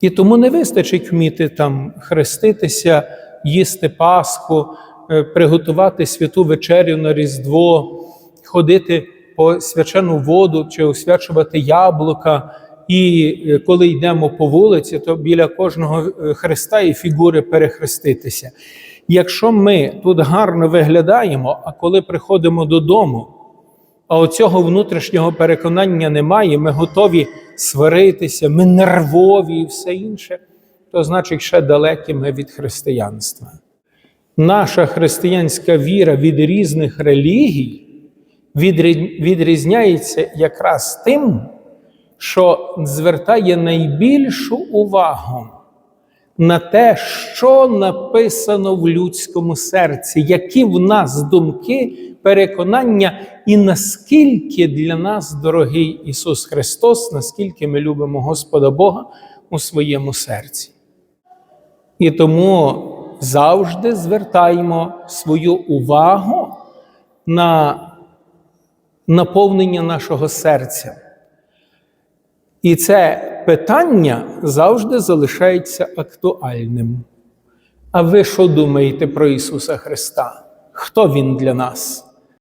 І тому не вистачить вміти там хреститися, їсти Пасху, е, приготувати святу вечерю на Різдво, ходити по свячену воду чи освячувати яблука. І е, коли йдемо по вулиці, то біля кожного е, хреста і фігури перехреститися. Якщо ми тут гарно виглядаємо, а коли приходимо додому, а оцього внутрішнього переконання немає, ми готові сваритися, ми нервові і все інше, то значить ще далекі ми від християнства. Наша християнська віра від різних релігій відрізняється якраз тим, що звертає найбільшу увагу на те, що написано в людському серці, які в нас думки, переконання, і наскільки для нас дорогий Ісус Христос, наскільки ми любимо Господа Бога у своєму серці. І тому завжди звертаємо свою увагу на наповнення нашого серця. І це питання завжди залишається актуальним. А ви що думаєте про Ісуса Христа? Хто Він для нас?